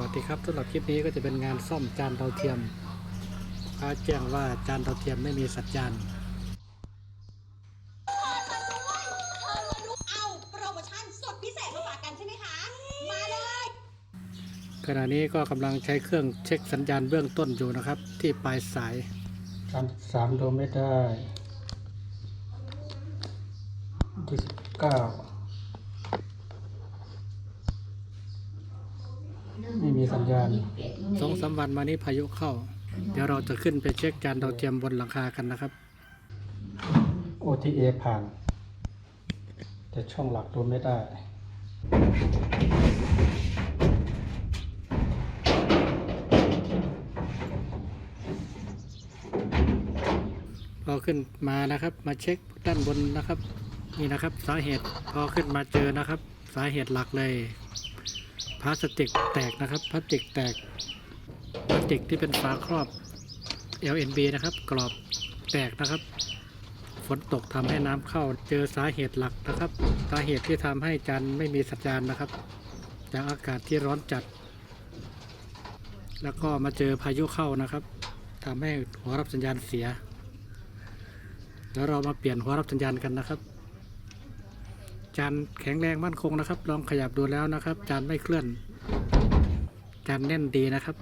วัสดีครับสำหรับคลิปนี้ก็จะเป็นงานซ่อมจานดาวเทียมพาแจ้งว่าจานดาวเทียมไม่มีสัญญาณเอาโปรโมชั่นสุดพิเศษมาฝากกันใช่ไหมคะมาเลยขณะนี้ก็กำลังใช้เครื่องเช็คสัญญาณเบื้องต้นอยู่นะครับ ที่ปลายสายการสามโดไม่ได้ที่สิบเก้า ไม่มีสัญญาณ สองสามวันมานี้พายุเข้า เดี๋ยวเราจะขึ้นไปเช็คจานดาวเทียมบนหลังคากันนะครับ OTA ผ่าน แต่ช่องหลักดูไม่ได้ พอขึ้นมานะครับ มาเช็คด้านบนนะครับ นี่นะครับ สาเหตุพอขึ้นมาเจอนะครับ สาเหตุหลักเลย พลาสติกแตกนะครับพลาสติกแตกพลาสติกที่เป็นฝาครอบ LNB นะครับ กรอบแตกนะครับ ฝนตกทำให้น้ำเข้าเจอสาเหตุหลักนะครับ สาเหตุที่ทำให้จานไม่มีสัญญาณนะครับ จากอากาศที่ร้อนจัด แล้วก็มาเจอพายุเข้านะครับทำให้หัวรับสัญญาณเสียเดี๋ยวเรามาเปลี่ยนหัวรับสัญญาณกันนะครับ จานแข็งแรงมั่นคงนะครับ ลองขยับดูแล้วนะครับ จานไม่เคลื่อน จานแน่นดีนะครับ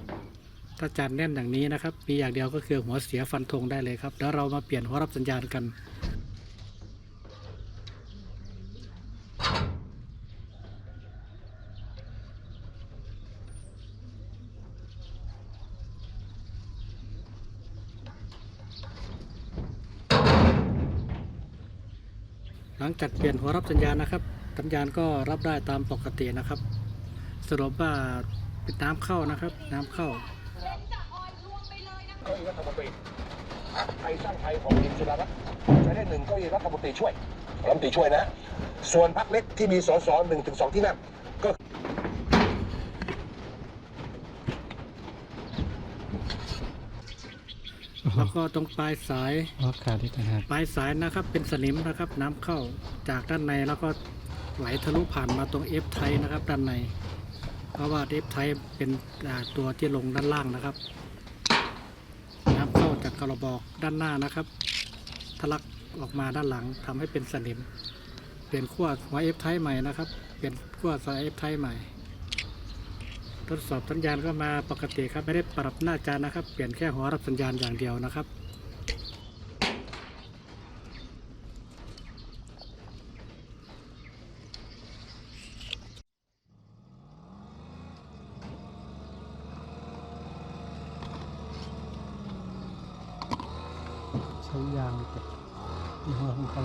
ถ้าจานแน่นอย่างนี้นะครับ มีอย่างเดียวก็คือหัวเสียฟันธงได้เลยครับ เดี๋ยวเรามาเปลี่ยนหัวรับสัญญาณกัน หลังจากเปลี่ยนหัวรับสัญญาณนะครับ สัญญาณก็รับได้ตามปกตินะครับ สรุปว่าเป็นน้ำเข้านะครับ น้ำเข้าเก้าอี้รัฐมนตรีไทยสร้างไทยของอินสุรารัตน์จะได้หนึ่งเก้าอี้รัฐมนตรีช่วยรัฐมนตรีช่วยนะ ส่วนพรรคเล็กที่มีสสหนึ่งถึงสองที่นั่ง แล้วก็ตรงปลายสายอ๋อขาดที่ต่างหากปลายสายนะครับ เป็นสนิมนะครับ น้ำเข้าจากด้านในแล้วก็ไหลทะลุผ่านมาตรงเอฟไทนะครับ ด้านใน เพราะว่าเอฟไทเป็นอ่าตัวที่ลงด้านล่างนะครับ น้ำเข้าจากกระบอกด้านหน้านะครับทะลักออกมาด้านหลังทำให้เป็นสนิม เปลี่ยนขั้วหัวเอฟไทใหม่นะครับ เปลี่ยนขั้วสายเอฟไทใหม่ ทดสอบสัญญาณก็มาปกติครับไม่ได้ปรับหน้าจานนะครับ เปลี่ยนแค่หัวรับสัญญาณอย่างเดียวนะครับใช้ยางแต่ยี่ห้อของเขา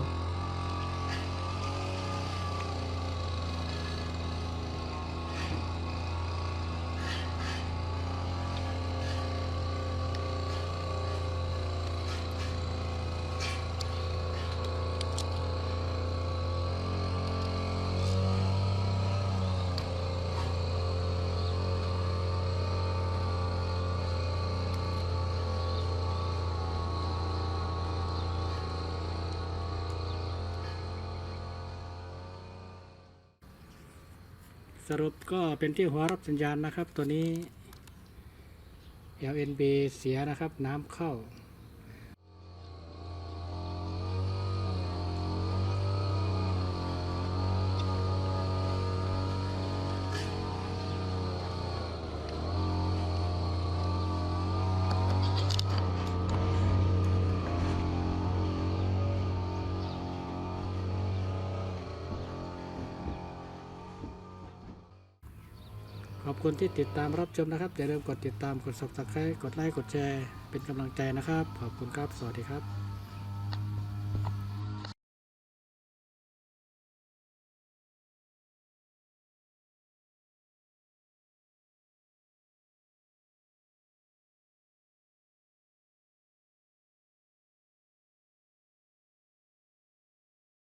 สรุปก็เป็นที่หัวรับสัญญาณนะครับ ตัวนี้ LNB เสียนะครับ น้ำเข้า ขอบคุณที่ติดตามรับชมนะครับ อย่าลืมกดติดตาม กด subscribe กดไลค์ กดแชร์ เป็นกำลังใจนะครับ ขอบคุณครับ สวัสดีครับ